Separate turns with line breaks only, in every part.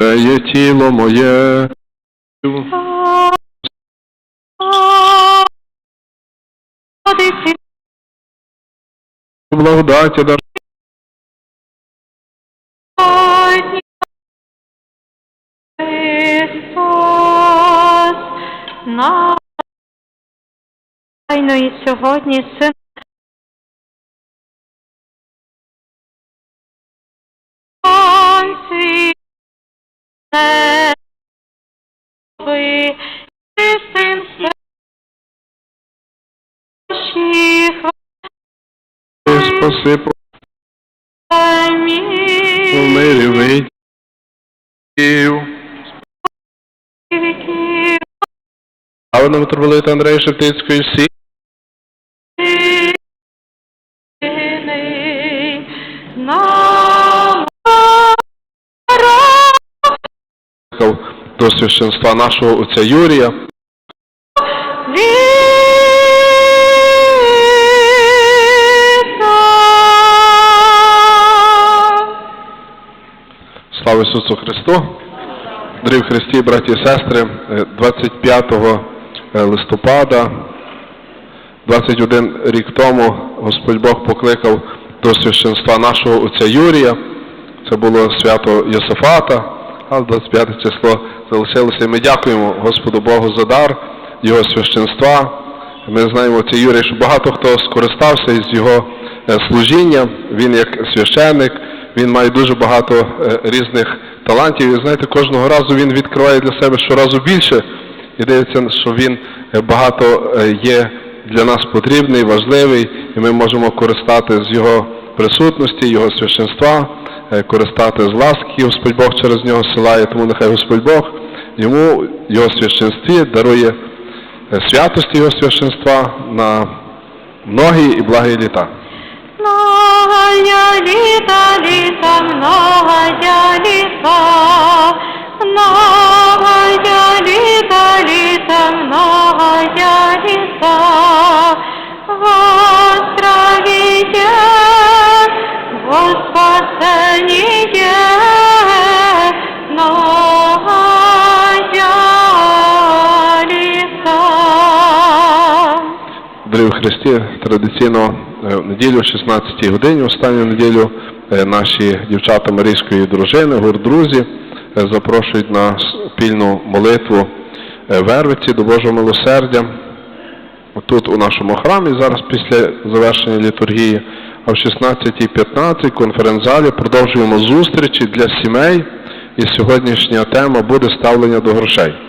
Це є тіло моє. Благодаті.
Сьогодні Христос на Тайно і сьогодні син небі, і син свящих
Спаси по
Амінь.
мирі вийдів. А ви митрополита Андрея Шептицької сі. До священства нашого отця Юрія. Слава Ісусу Христу! Дорогі в Христі, браті і сестри, е, 25 е, листопада, 21 рік тому, Господь Бог покликав до священства нашого отця Юрія. Це було свято Йосифата, а 25 число залишилося. Ми дякуємо Господу Богу за дар Його священства. Ми знаємо отця Юрія, що багато хто скористався із його е, служіння. Він як священник, він має дуже багато е, різних талантів. І знаєте, кожного разу він відкриває для себе щоразу більше і дивиться, що він е, багато є для нас потрібний, важливий, і ми можемо користати з його присутності, його священства, користати з ласки, Господь Бог через нього силає. Тому нехай Господь Бог йому його священстві дарує е, святості його священства на многі і благі літа.
Многая літа, літа, многая літа, многая
Христі, традиційно е, в неділю, о 16 годині, останню неділю, е, наші дівчата Марійської дружини, гурт друзі, е, запрошують на спільну молитву Вервиці до Божого милосердя. Тут у нашому храмі, зараз після завершення літургії, а в 16.15 конференц-залі продовжуємо зустрічі для сімей. І сьогоднішня тема буде ставлення до грошей.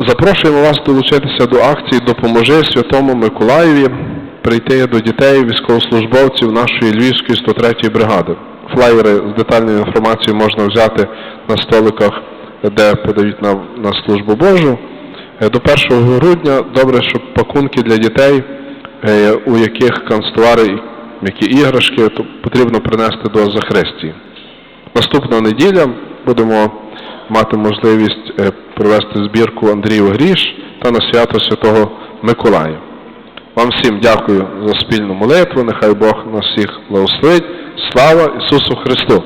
Запрошуємо вас долучитися до акції Допоможи Святому Миколаєві прийти до дітей військовослужбовців нашої Львівської 103-ї бригади. Флаєри з детальною інформацією можна взяти на столиках, де подають на, на службу Божу. Е, До 1 грудня добре, щоб пакунки для дітей, е, у яких канцтовари, які іграшки, то потрібно принести до Захристії. Наступна неділя будемо мати можливість е, провести збірку Андрію Гріш та на свято Святого Миколая. Вам всім дякую за спільну молитву. Нехай Бог нас всіх благословить. Слава Ісусу Христу!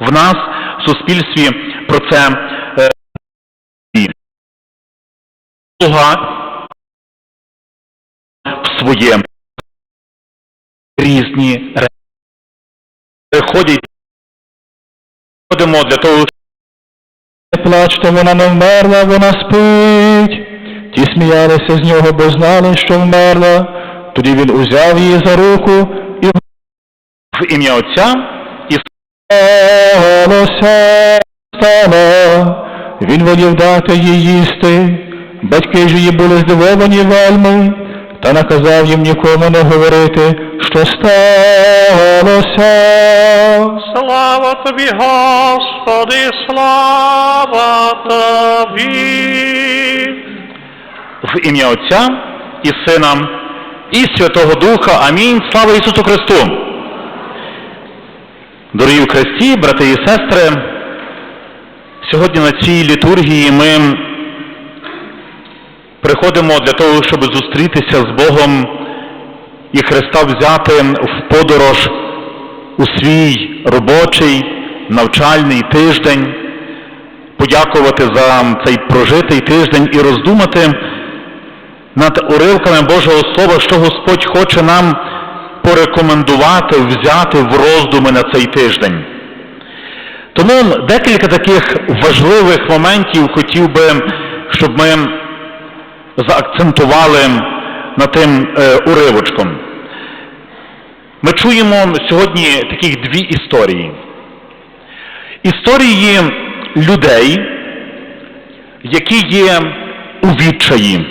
В нас в суспільстві про це е, слуга в різні речі. Приходять, ходимо для того, щоб
Не плачте, вона не вмерла, вона спить. Ті сміялися з нього, бо знали, що вмерла. Тоді він узяв її за руку і
в ім'я Отця і
сталося, стало. Він волів дати їй їсти. Батьки ж її були здивовані вельми, та наказав їм нікому не говорити, що сталося.
Слава тобі, Господи, слава тобі.
в ім'я Отця і Сина і Святого Духа. Амінь. Слава Ісусу Христу! Дорогі в Христі, брати і сестри, сьогодні на цій літургії ми приходимо для того, щоб зустрітися з Богом і Христа взяти в подорож у свій робочий навчальний тиждень, подякувати за цей прожитий тиждень і роздумати над уривками Божого Слова, що Господь хоче нам порекомендувати, взяти в роздуми на цей тиждень. Тому декілька таких важливих моментів хотів би, щоб ми заакцентували на тим е, уривочком. Ми чуємо сьогодні таких дві історії. Історії людей, які є у відчаї.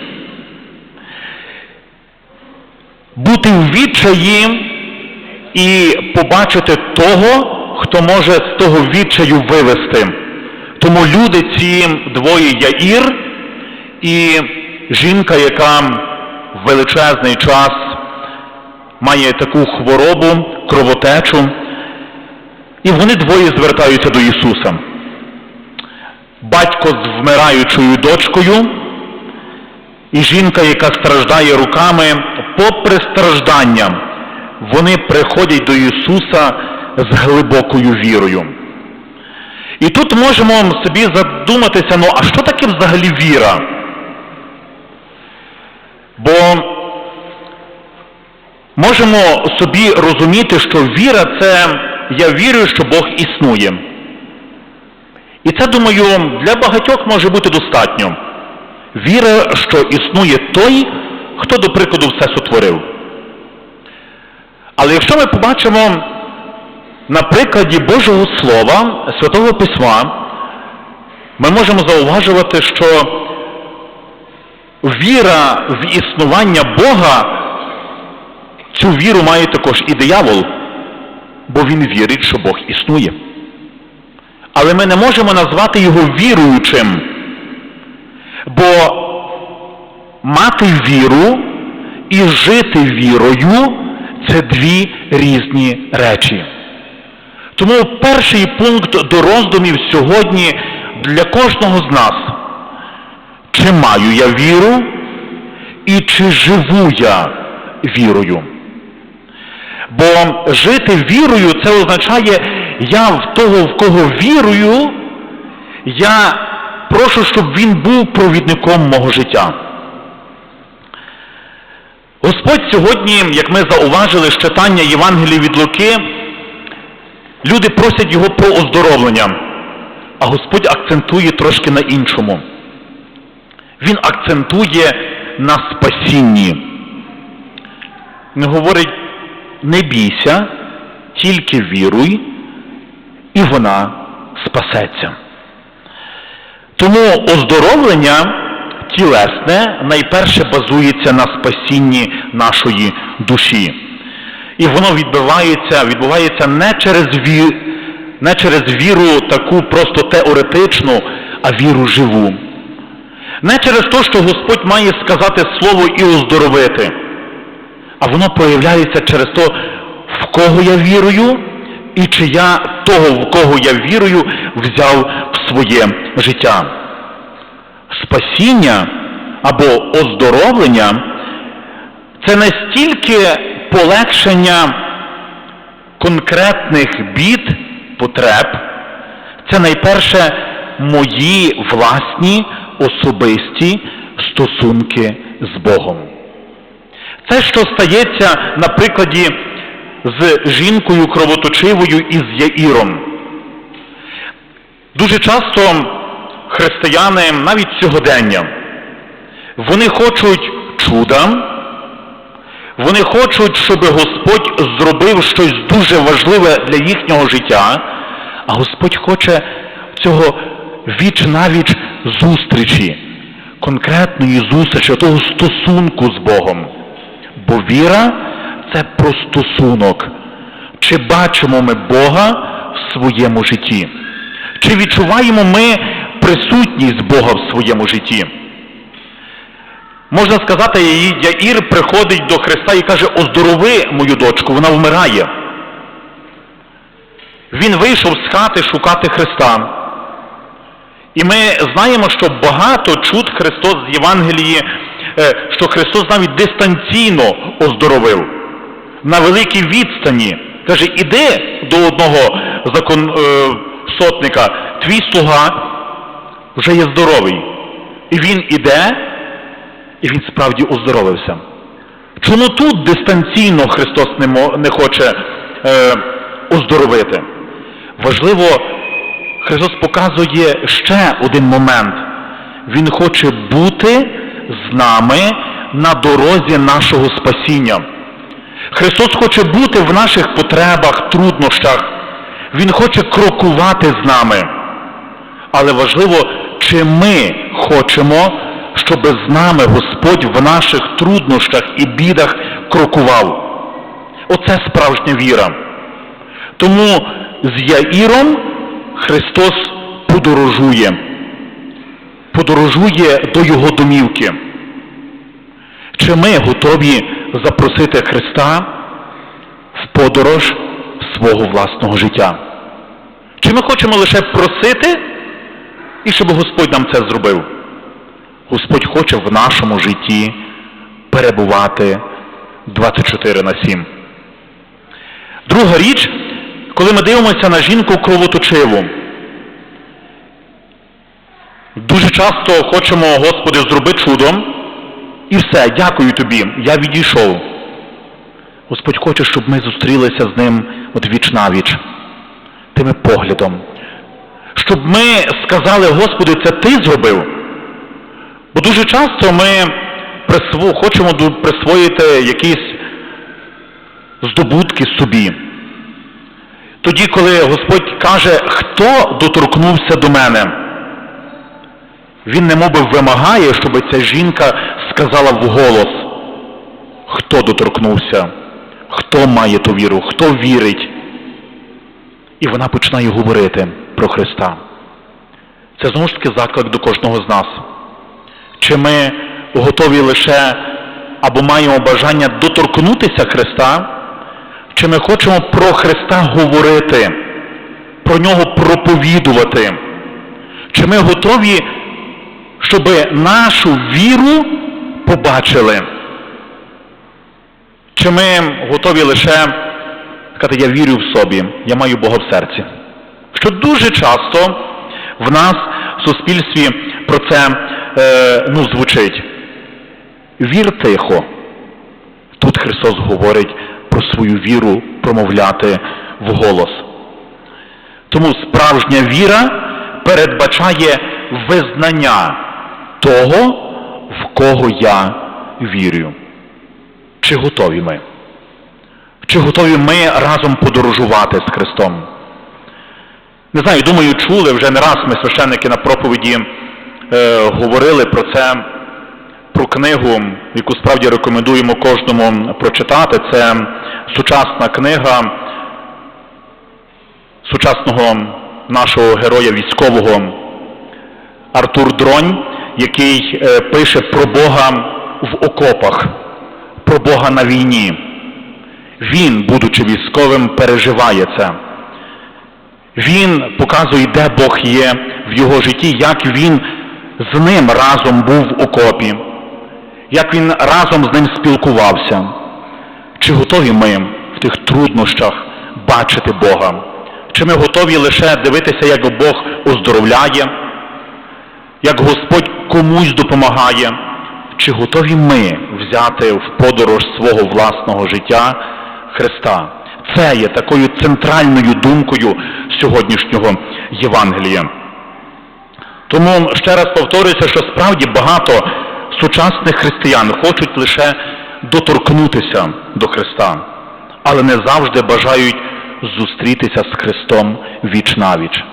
Бути в відчаї і побачити того, хто може з того відчаю вивести. Тому люди ці двоє Яїр і жінка, яка в величезний час має таку хворобу, кровотечу, і вони двоє звертаються до Ісуса. Батько з вмираючою дочкою і жінка, яка страждає руками, попри страждання, вони приходять до Ісуса з глибокою вірою. І тут можемо собі задуматися, ну а що таке взагалі віра? Бо можемо собі розуміти, що віра це я вірю, що Бог існує. І це, думаю, для багатьох може бути достатньо. Віра, що існує той, хто, до прикладу, все сотворив. Але якщо ми побачимо на прикладі Божого Слова, Святого Письма, ми можемо зауважувати, що віра в існування Бога, цю віру має також і диявол, бо він вірить, що Бог існує. Але ми не можемо назвати його віруючим, бо мати віру і жити вірою це дві різні речі. Тому перший пункт до роздумів сьогодні для кожного з нас. Чи маю я віру і чи живу я вірою? Бо жити вірою це означає, я в того, в кого вірую, я прошу, щоб він був провідником мого життя. Господь сьогодні, як ми зауважили з читання Євангелії від Луки, люди просять його про оздоровлення, а Господь акцентує трошки на іншому. Він акцентує на спасінні. Він говорить, не бійся, тільки віруй, і вона спасеться. Тому оздоровлення тілесне найперше базується на спасінні нашої душі. І воно відбувається, відбувається не через, ві, не через віру таку просто теоретичну, а віру живу. Не через те, що Господь має сказати слово і оздоровити, а воно проявляється через те, в кого я вірую, і чи я того, в кого я вірую, взяв в своє життя. Спасіння або оздоровлення це не стільки полегшення конкретних бід, потреб, це найперше мої власні особисті стосунки з Богом. Це, що стається на прикладі з жінкою кровоточивою і з Яїром. Дуже часто християни, навіть сьогодення, вони хочуть чуда, вони хочуть, щоб Господь зробив щось дуже важливе для їхнього життя, а Господь хоче цього віч навіч зустрічі, конкретної зустрічі, того стосунку з Богом. Бо віра це про стосунок. Чи бачимо ми Бога в своєму житті? Чи відчуваємо ми присутність Бога в своєму житті? Можна сказати, Яїр приходить до Христа і каже, оздорови мою дочку, вона вмирає. Він вийшов з хати шукати Христа. І ми знаємо, що багато чуд Христос з Євангелії е, що Христос навіть дистанційно оздоровив на великій відстані. Каже, іди до одного закон, е, сотника, твій слуга вже є здоровий. І він іде, і він справді оздоровився. Чому тут дистанційно Христос не, хоче е, оздоровити? Важливо, Христос показує ще один момент. Він хоче бути з нами на дорозі нашого спасіння. Христос хоче бути в наших потребах, труднощах. Він хоче крокувати з нами. Але важливо, чи ми хочемо, щоб з нами Господь в наших труднощах і бідах крокував. Оце справжня віра. Тому з Яїром Христос подорожує. Подорожує до його домівки. Чи ми готові запросити Христа в подорож свого власного життя? Чи ми хочемо лише просити, і щоб Господь нам це зробив? Господь хоче в нашому житті перебувати 24 на 7. Друга річ, коли ми дивимося на жінку кровоточиву, дуже часто хочемо, Господи, зроби чудом, і все, дякую тобі, я відійшов. Господь хоче, щоб ми зустрілися з ним от віч навіч, тими поглядом. Щоб ми сказали, Господи, це ти зробив. Бо дуже часто ми присво- хочемо присвоїти якісь здобутки собі. Тоді, коли Господь каже, хто доторкнувся до мене, він немоби вимагає, щоб ця жінка сказала вголос, хто доторкнувся, хто має ту віру, хто вірить. І вона починає говорити про Христа. Це знову ж таки заклик до кожного з нас. Чи ми готові лише або маємо бажання доторкнутися Христа, чи ми хочемо про Христа говорити, про нього проповідувати? Чи ми готові, щоб нашу віру побачили? Чи ми готові лише сказати, я вірю в собі, я маю Бога в серці? Що дуже часто в нас в суспільстві про це е, ну, звучить. Вір тихо. Тут Христос говорить про свою віру промовляти вголос. Тому справжня віра передбачає визнання того, в кого я вірю. Чи готові ми? Чи готові ми разом подорожувати з Христом? Не знаю, думаю, чули вже не раз ми священники на проповіді е, говорили про це, про книгу, яку справді рекомендуємо кожному прочитати. Це сучасна книга сучасного нашого героя військового Артур Дронь, який е, пише про Бога в окопах, про Бога на війні. Він, будучи військовим, переживає це. Він показує, де Бог є в його житті, як він з ним разом був в окопі, як він разом з ним спілкувався. Чи готові ми в тих труднощах бачити Бога? Чи ми готові лише дивитися, як Бог оздоровляє, як Господь комусь допомагає? Чи готові ми взяти в подорож свого власного життя Христа? Це є такою центральною думкою сьогоднішнього Євангелія. Тому ще раз повторюся, що справді багато сучасних християн хочуть лише доторкнутися до Христа, але не завжди бажають зустрітися з Христом віч навіч.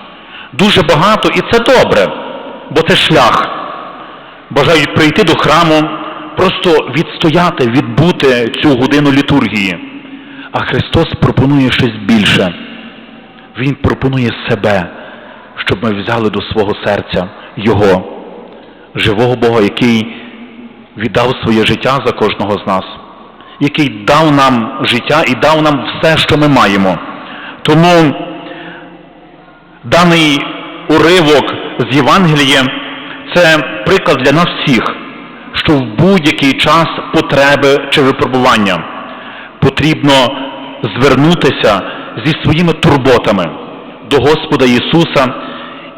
Дуже багато, і це добре, бо це шлях. Бажають прийти до храму, просто відстояти, відбути цю годину літургії. А Христос пропонує щось більше. Він пропонує себе, щоб ми взяли до свого серця Його, живого Бога, який віддав своє життя за кожного з нас, який дав нам життя і дав нам все, що ми маємо. Тому даний уривок з Євангелія це приклад для нас всіх, що в будь-який час потреби чи випробування потрібно звернутися зі своїми турботами до Господа Ісуса,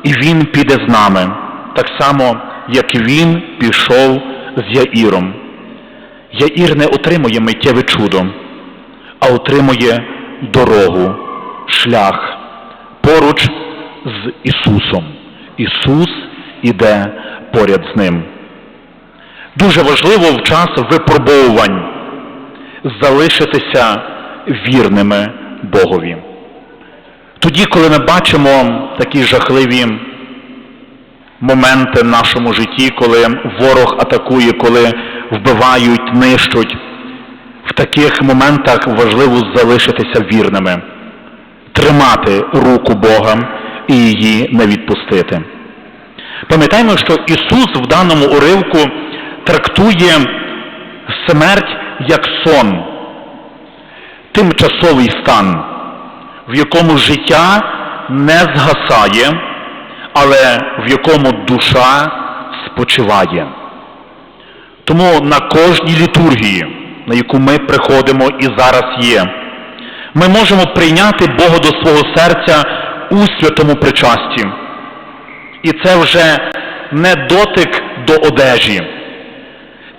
і Він піде з нами, так само, як Він пішов з Яїром. Яїр не отримує миттєве чудо, а отримує дорогу, шлях поруч з Ісусом. Ісус іде поряд з ним. Дуже важливо в час випробовувань залишитися вірними Богові. Тоді, коли ми бачимо такі жахливі моменти в нашому житті, коли ворог атакує, коли вбивають, нищуть, в таких моментах важливо залишитися вірними, тримати руку Бога і її не відпустити. Пам'ятаємо, що Ісус в даному уривку трактує смерть як сон, тимчасовий стан, в якому життя не згасає, але в якому душа спочиває. Тому на кожній літургії, на яку ми приходимо і зараз є, ми можемо прийняти Бога до свого серця у святому причасті. І це вже не дотик до одежі.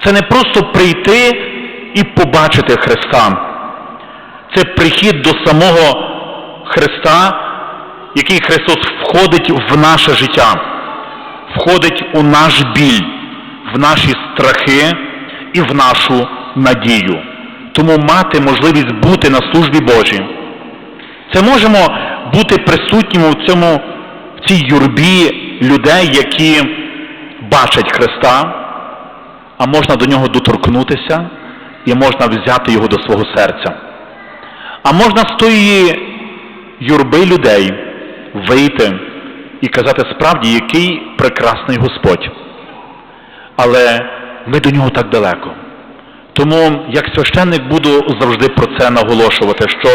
Це не просто прийти і побачити Христа. Це прихід до самого Христа, який Христос входить в наше життя, входить у наш біль, в наші страхи і в нашу надію. Тому мати можливість бути на службі Божій. Це можемо бути присутніми в цьому в цій юрбі людей, які бачать Христа, а можна до нього доторкнутися і можна взяти його до свого серця. А можна з тої юрби людей вийти і казати справді, який прекрасний Господь. Але ми до нього так далеко. Тому як священник буду завжди про це наголошувати, що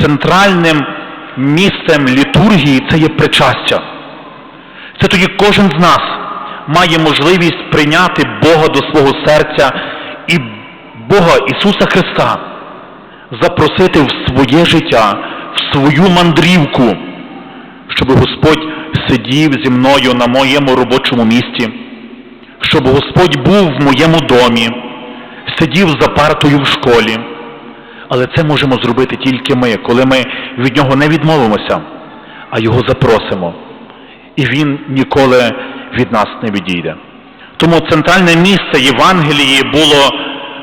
центральним місцем літургії це є причастя. Це тоді кожен з нас має можливість прийняти Бога до свого серця і Бога Ісуса Христа запросити в своє життя, в свою мандрівку, щоб Господь сидів зі мною на моєму робочому місці, щоб Господь був в моєму домі, сидів за партою в школі. Але це можемо зробити тільки ми, коли ми від нього не відмовимося, а його запросимо. І він ніколи від нас не відійде. Тому центральне місце Євангелії було,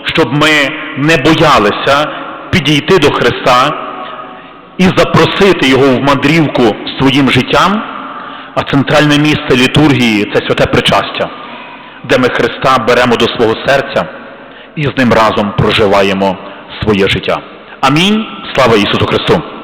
щоб ми не боялися підійти до Христа і запросити його в мандрівку своїм життям, а центральне місце літургії це святе причастя, де ми Христа беремо до свого серця і з ним разом проживаємо своє життя. Амінь. Слава Ісусу Христу!